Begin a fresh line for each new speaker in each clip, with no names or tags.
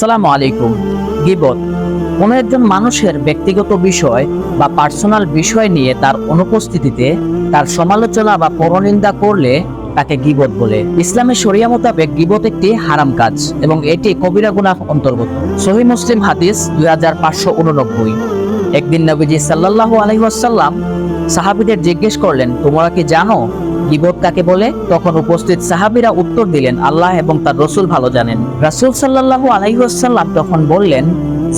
সালামু আলাইকুম। গিবত, কোনো একজন মানুষের ব্যক্তিগত বিষয় বা পার্সোনাল বিষয় নিয়ে তার অনুপস্থিতিতে তার সমালোচনা বা পরনিন্দা করলে তাকে গিবত বলে। ইসলামের শরিয়া মোতাবেক গিবত একটি হারাম কাজ এবং এটি কবিরা গুনাহ অন্তর্গত। সহি মুসলিম হাদিস দুই হাজার পাঁচশো উননব্বই। একদিন নবীজি সাল্লাল্লাহু আলাইহি ওয়াসাল্লাম সাহাবীদের জিজ্ঞেস করলেন, তোমরা কি জানো গিবত কাকে বলে? তখন উপস্থিত সাহাবিরা উত্তর দিলেন, আল্লাহ এবং তার রসুল ভালো জানেন। রাসুল সাল্লাল্লাহু আলাইসাল্লাম তখন বললেন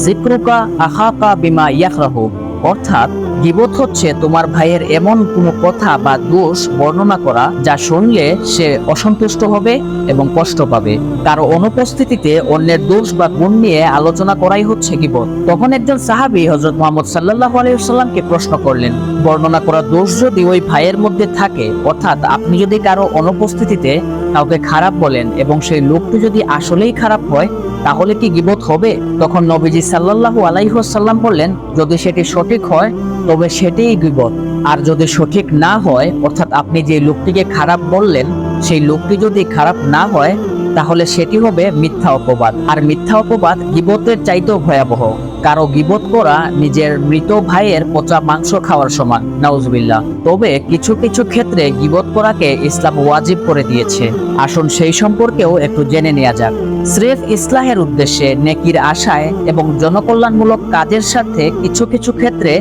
জিক্রুকা আহাকা বিমা ইয়াকরাহু অর্থাৎ গিবত হচ্ছে তোমার ভাইয়ের এমন কোনো কথা বা দোষ বর্ণনা করা যা শুনলে সে অসন্তুষ্ট হবে এবং কষ্ট পাবে। কারও অনুপস্থিতিতে অন্যের দোষ বা গুণ নিয়ে আলোচনা করাই হচ্ছে গিবত। তখন একজন সাহাবী হযরত মুহাম্মদ সাল্লাহ আলাইহি সাল্লামকে প্রশ্ন করলেন, বর্ণনা করা দোষ যদি ওই ভাইয়ের মধ্যে থাকে, অর্থাৎ আপনি যদি কারও অনুপস্থিতিতে কাউকে খারাপ বলেন এবং সেই লোকটি যদি আসলেই খারাপ হয়, তাহলে কি গিবত হবে? তখন নবীজি সাল্লাল্লাহু আলাইহি ওয়াসাল্লাম বললেন, যদি সেটি সঠিক হয়, তবে সেটিই গিবত। আর যদি সঠিক না হয়, অর্থাৎ আপনি যে লোকটিকে খারাপ বললেন, সেই লোকটি যদি খারাপ না হয়, তাহলে সেটি হবে মিথ্যা অপবাদ। আর মিথ্যা অপবাদ গিবতের চাইতেও ভয়াবহ। কারও গিবত করা নিজের মৃত ভাইয়ের পচা মাংস খাওয়ার সমান নাউজবিল্লা তবে কিছু কিছু ক্ষেত্রে গিবত করাকে ইসলাম ওয়াজিব করে দিয়েছে। আসুন সেই সম্পর্কেও একটু জেনে নেওয়া যাক। স্রেফ ইসলাহের উদ্দেশ্যে নেকির আশায় এবং জনকল্যাণমূলক কাজের সাথে কিছু কিছু ক্ষেত্রে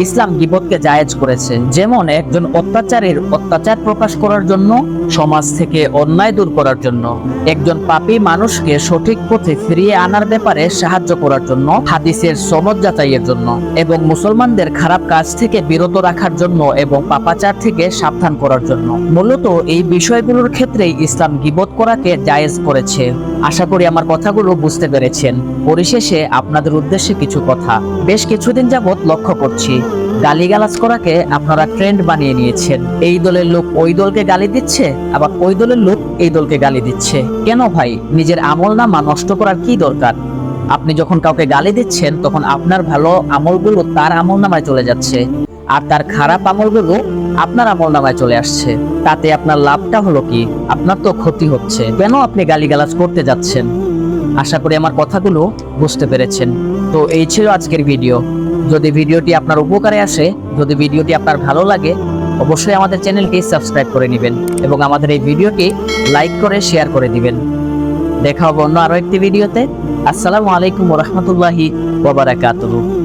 ইসলাম গিবতকে জায়েজ করেছে। যেমন একজন অত্যাচারীর অত্যাচার প্রকাশ করার জন্য, সমাজ থেকে অন্যায় দূর করার জন্য। একজন পাপী মানুষকে সঠিক পথে ফিরিয়ে আনার ব্যাপারে সাহায্য করার জন্য, হাদিসের সনদ যাচাইয়ের জন্য। এবং মুসলমানদের খারাপ কাজ থেকে বিরত রাখার জন্য এবং পাপাচার থেকে সাবধান করার জন্য। মূলত এই বিষয়গুলোর ক্ষেত্রে ইসলাম গিবত করাকে জায়েজ করেছে। আশা করি আমার কথাগুলো বুঝতে পেরেছেন। পরিশেষে আপনাদের উদ্দেশ্যে কিছু কথা। বেশ কিছুদিন যাবৎ লক্ষ্য করছি। গালিগালাজ করাকে আপনারা ট্রেন্ড বানিয়ে নিয়েছেন। এই দলের লোক ওই দলকে গালি দিচ্ছে, আবার ওই দলের লোক এই দলকে গালি দিচ্ছে। কেন ভাই? নিজের আমল নামা নষ্ট করার কি দরকার? আপনি যখন কাউকে গালি দিচ্ছেন, তখন আপনার ভালো আমলগুলো তার আমল নামায় চলে যাচ্ছে। আর তার খারাপ আমলগুলো আপনার আমল নামায় চলে আসছে। তাতে আপনার লাভটা হলো কি? আপনার তো ক্ষতি হচ্ছে। কেন আপনি গালিগালাজ করতে যাচ্ছেন? আশা করি আমার কথাগুলো বুঝতে পেরেছেন। তো এই ছিল আজকের ভিডিও। যদি ভিডিওটি আপনার উপকারে আসে, যদি ভিডিওটি আপনার ভালো লাগে, অবশ্যই আমাদের চ্যানেলটি সাবস্ক্রাইব করে নেবেন এবং আমাদের এই ভিডিওটি লাইক করে, শেয়ার করে দিবেন। দেখা হবে অন্য আরও একটি ভিডিওতে। আসসালামু আলাইকুম রহমতুল্লাহি ওবারাকাতুহু